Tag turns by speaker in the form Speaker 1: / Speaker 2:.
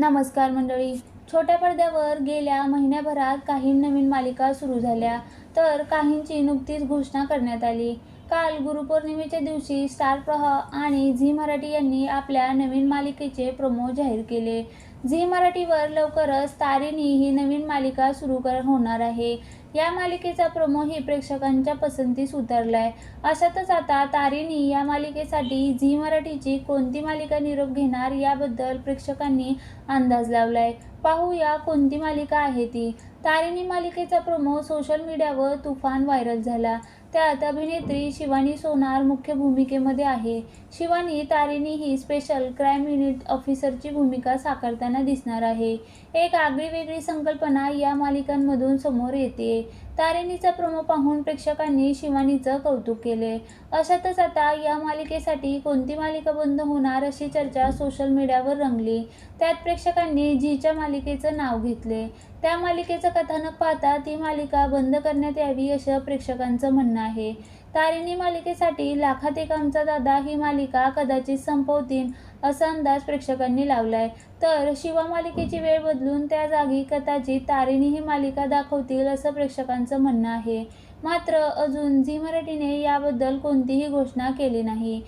Speaker 1: नमस्कार मंडळी. छोट्या पडद्यावर गेल्या महिन्याभरात काही नवीन मालिका सुरू झाल्या तर काहींची नुकतीच घोषणा करण्यात आली. काल गुरुपौर्णिमेच्या दिवशी स्टार प्रह आणि झी मराठी यांनी आपल्या नवीन मालिकेचे प्रोमो जाहीर केले. झी मराठीवर लवकरच तारिणी ही नवीन मालिका सुरू कर होणार आहे. या मालिकेचा प्रोमो ही प्रेक्षकांच्या पसंतीस उतरलाय. अशातच आता तारिणी या मालिकेसाठी झी मराठीची कोणती मालिका निरोप घेणार याबद्दल प्रेक्षकांनी अंदाज लावलाय. पाहूया कोणती मालिका आहे ती. तारिणी मालिकेचा प्रोमो सोशल मीडियावर तुफान व्हायरल झाला. त्यात अभिनेत्री शिवानी सोनार मुख्य भूमिकेमध्ये आहे. शिवानी तारिणी ही स्पेशल क्राईम युनिट ऑफिसरची भूमिका साकारताना दिसणार आहे. एक आगळी वेगळी संकल्पना या मालिकांमधून समोर येते. तारिणीचा प्रोमो पाहून प्रेक्षकांनी शिवानीचं कौतुक केले. अशातच आता या मालिकेसाठी कोणती मालिका बंद होणार अशी चर्चा सोशल मीडियावर रंगली. त्यात प्रेक्षकांनी झीच्या मालिकेचं नाव घेतले. त्या मालिकेचं कथानक पाहता ती मालिका बंद करण्यात यावी असं प्रेक्षकांचं म्हणणं आहे. तारिणी मालिकेसाठी लाखात एक आमचा दादा ही मालिका कदाचित संपवतील असा अंदाज प्रेक्षकांनी लावलाय. तर शिवा मालिकेची वेळ बदलून त्या जागी कदाचित तारिणी ही मालिका दाखवतील असं प्रेक्षकांचं म्हणणं आहे. मात्र अजून झी मराठीने याबद्दल कोणतीही घोषणा केली नाही.